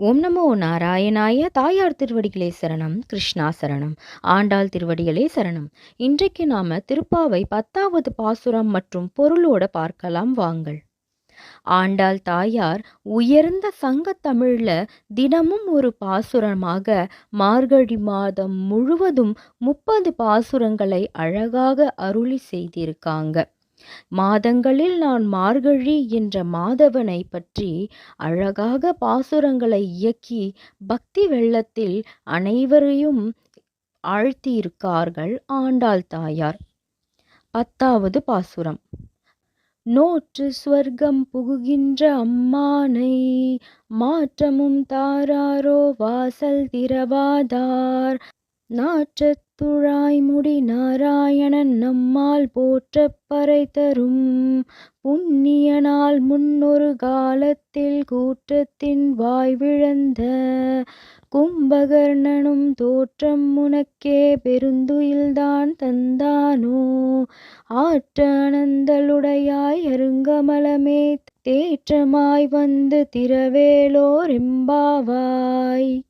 ஓம் நமோ நாராயணாய தாயார் திருவடிகளே சரணம் கிருஷ்ணா சரணம் ஆண்டாள் திருவடிகளே சரணம். இன்றைக்கு நாம திருப்பாவை பத்தாவது பாசுரம் மற்றும் பொருளோட பார்க்கலாம் வாங்கள். ஆண்டாள் தாயார் உயர்ந்த சங்க தமிழ்ல தினமும் ஒரு பாசுரமாக மார்கழி மாதம் முழுவதும் முப்பது பாசுரங்களை அழகாக அருளி செய்திருக்காங்க. மாதங்களில் நான் மார்கழி என்ற மாதவனை பற்றி அழகாக பாசுரங்களை இயக்கி பக்தி வெள்ளத்தில் அனைவரையும் ஆழ்த்தியிருக்கார்கள் ஆண்டாள் தாயார். பத்தாவது பாசுரம். நோற்று ஸ்வர்க்கம் புகுகின்ற அம்மானை மாற்றமும் தாராரோ வாசல் திரவாதார் நாற்றத்துழாய் முடி நாராயணன் நம்மால் போற்றப் பறை தரும். புண்ணியனால் முன்னொரு காலத்தில் கூற்றத்தின் வாய் விழந்த கும்பகர்ணனும் தோற்றம் உனக்கே பெருந்துயில்தான் தந்தானோ? ஆற்ற அனந்தலுடையாய் அருங்கமலமே தேற்றமாய் வந்து திரவேலோர் எம்பாவாய்.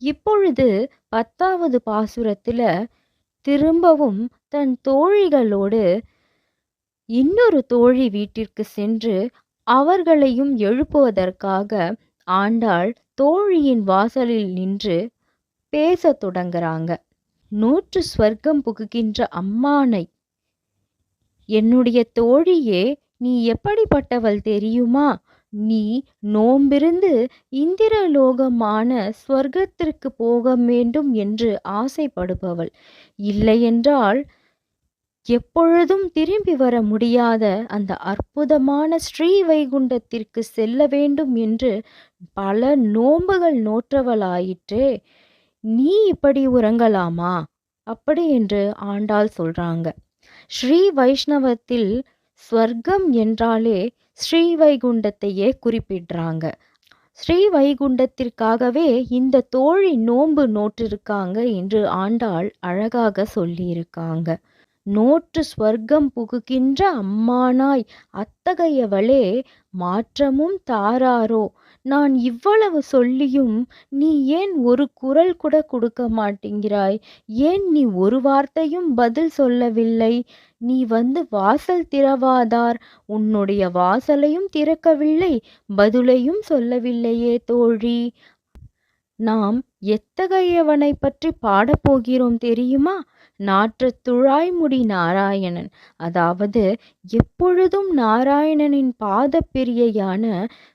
இப்பொழுது பத்தாவது பாசுரத்தில் திரும்பவும் தன் தோழிகளோடு இன்னொரு தோழி வீட்டிற்கு சென்று அவர்களையும் எழுப்புவதற்காக ஆண்டாள் தோழியின் வாசலில் நின்று பேசத் தொடங்குறாங்க. நூற்று ஸ்வர்க்கம் புகுகின்ற அம்மானை. என்னுடைய தோழியே நீ எப்படிப்பட்டவள் தெரியுமா? நீ நோம்பிருந்து இந்திரலோகமான ஸ்வர்க்கத்திற்கு போக வேண்டும் என்று ஆசைப்படுபவள். இல்லையென்றால் எப்பொழுதும் திரும்பி வர முடியாத அந்த அற்புதமான ஸ்ரீ வைகுண்டத்திற்கு செல்ல வேண்டும் என்று பல நோன்புகள் நோற்றவளாயிற்றே. நீ இப்படி உறங்கலாமா? அப்படி என்று ஆண்டாள் சொல்றாங்க. ஸ்ரீ வைஷ்ணவத்தில் ஸ்வர்க்கம் என்றாலே ஸ்ரீவைகுண்டத்தையே குறிப்பிடுறாங்க. ஸ்ரீவைகுண்டத்திற்காகவே இந்த தோழி நோன்பு நோற்றிருக்காங்க என்று ஆண்டாள் அழகாக சொல்லியிருக்காங்க. நோற்று ஸ்வர்க்கம் புகுகின்ற அம்மானாய் அத்தகையவளே மாற்றமும் தாராரோ நான் இவ்வளவு சொல்லியும் நீ ஏன் ஒரு குரல் கூட கொடுக்க மாட்டேங்கிறாய்? ஏன் நீ ஒரு வார்த்தையும் பதில் சொல்லவில்லை? நீ வந்து வாசல் திறவாதார். உன்னுடைய வாசலையும் திறக்கவில்லை பதிலையும் சொல்லவில்லையே தோழி. நாம் எத்தகையவனை பற்றி பாடப்போகிறோம் தெரியுமா? நாற்றத்துழாய்முடி நாராயணன். அதாவது எப்பொழுதும் நாராயணனின் பாதப்பிரியையான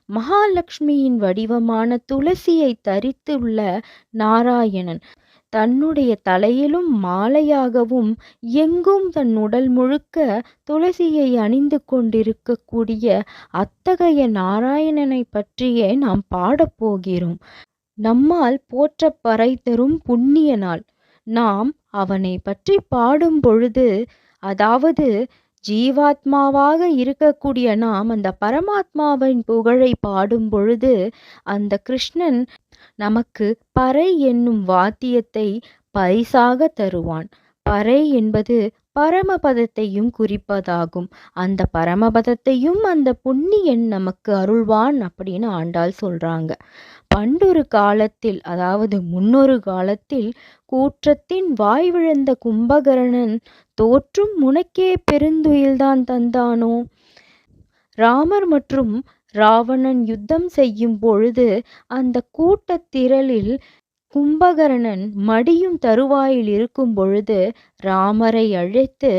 மகாலட்சுமியின் வடிவமான துளசியை தரித்துள்ள நாராயணன் தன்னுடைய தலையிலும் மாலையாகவும் எங்கும் தன் உடல் முழுக்க துளசியை அணிந்து கொண்டிருக்கக்கூடிய அத்தகைய நாராயணனை பற்றியே நாம் பாடப்போகிறோம் நம்மால் போற்றப் பறை தரும் புண்ணிய நாள். நாம் அவனை பற்றி பாடும் பொழுது அதாவது ஜீவாத்மாவாக இருக்கக்கூடிய நாம் அந்த பரமாத்மாவின் புகழை பாடும் பொழுது அந்த கிருஷ்ணன் நமக்கு பறை என்னும் வாத்தியத்தை பரிசாக தருவான். பறை என்பது பரமபதத்தையும் குறிப்பதாகும். அந்த பரமபதத்தையும் அந்த புண்ணியன் நமக்கு அருள்வான் அப்படின்னு ஆண்டாள் சொல்றாங்க. பண்டொரு காலத்தில் அதாவது முன்னொரு காலத்தில் கூற்றத்தின் வாய் விழுந்த கும்பகர்ணன் தோற்றும் உனக்கே பெருந்துயில்தான் தந்தானோ? ராமர் மற்றும் ராவணன் யுத்தம் செய்யும் பொழுது அந்த கூட்டத்திரளில் கும்பகர்ணன் மடியும் தருவாயில் இருக்கும் பொழுது ராமரை அழைத்து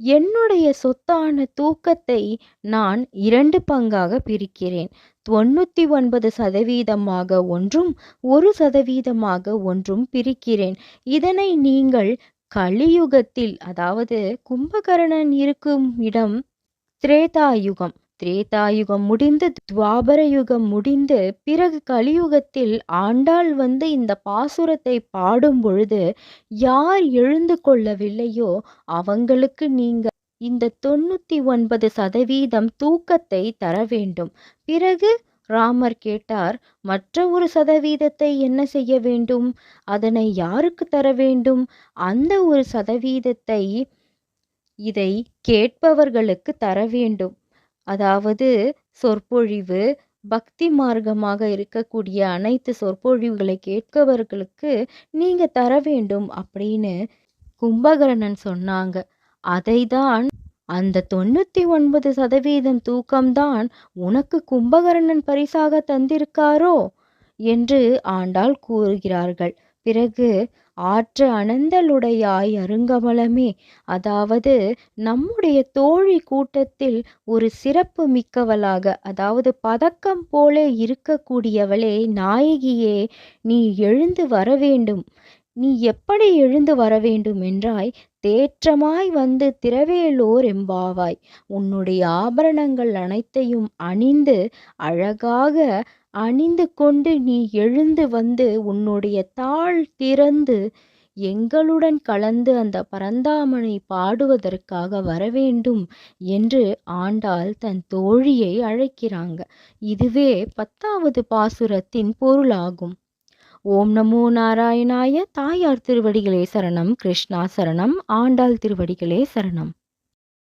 என்னுடைய சொத்தான தூக்கத்தை நான் இரண்டு பங்காக பிரிக்கிறேன். தொண்ணூற்றி ஒன்பது சதவீதமாக ஒன்றும் ஒரு சதவீதமாக ஒன்றும் பிரிக்கிறேன். இதனை நீங்கள் கலியுகத்தில் அதாவது கும்பகர்ணன் இருக்கும் இடம் திரேதாயுகம். திரேதாயுகம் முடிந்து துவாபர யுகம் முடிந்து பிறகு கலியுகத்தில் ஆண்டாள் வந்து இந்த பாசுரத்தை பாடும் பொழுது யார் எழுந்து கொள்ளவில்லையோ அவங்களுக்கு நீங்க இந்த தொண்ணூத்தி ஒன்பது சதவீதம் தூக்கத்தை தர வேண்டும். பிறகு ராமர் கேட்டார் மற்ற ஒரு சதவீதத்தை என்ன செய்ய வேண்டும்? அதனை யாருக்கு தர வேண்டும்? அந்த ஒரு சதவீதத்தை இதை கேட்பவர்களுக்கு தர வேண்டும். அதாவது சொற்பொழிவு பக்தி மார்க்கமாக இருக்கக்கூடிய அனைத்து சொற்பொழிவுகளை கேட்கவர்களுக்கு நீங்க தர வேண்டும் அப்படின்னு கும்பகரணன் சொன்னாங்க. அதைதான் அந்த தொண்ணூத்தி ஒன்பது சதவீதம் தூக்கம்தான் உனக்கு கும்பகரணன் பரிசாக தந்திருக்காரோ? என்று ஆண்டாள் கூறுகிறார்கள். பிறகு ஆற்ற அனந்தலுடையாய் அருங்கமலமே. அதாவது நம்முடைய தோழி கூட்டத்தில் ஒரு சிறப்பு மிக்கவளாக அதாவது பதக்கம் போலே இருக்கக்கூடியவளே நாயகியே நீ எழுந்து வர வேண்டும். நீ எப்படி எழுந்து வர வேண்டும் என்றாய் தேற்றமாய் வந்து திரவேலோர் எம்பாவாய். உன்னுடைய ஆபரணங்கள் அனைத்தையும் அணிந்து அழகாக அணிந்து கொண்டு நீ எழுந்து வந்து உன்னுடைய தாழ் திறந்து எங்களுடன் கலந்து அந்த பரந்தாமனை பாடுவதற்காக வரவேண்டும் என்று ஆண்டாள் தன் தோழியை அழைக்கிறாங்க. இதுவே பத்தாவது பாசுரத்தின் பொருளாகும். ஓம் நமோ நாராயணாய தாயார் திருவடிகளே சரணம் கிருஷ்ணா சரணம் ஆண்டாள் திருவடிகளே சரணம்.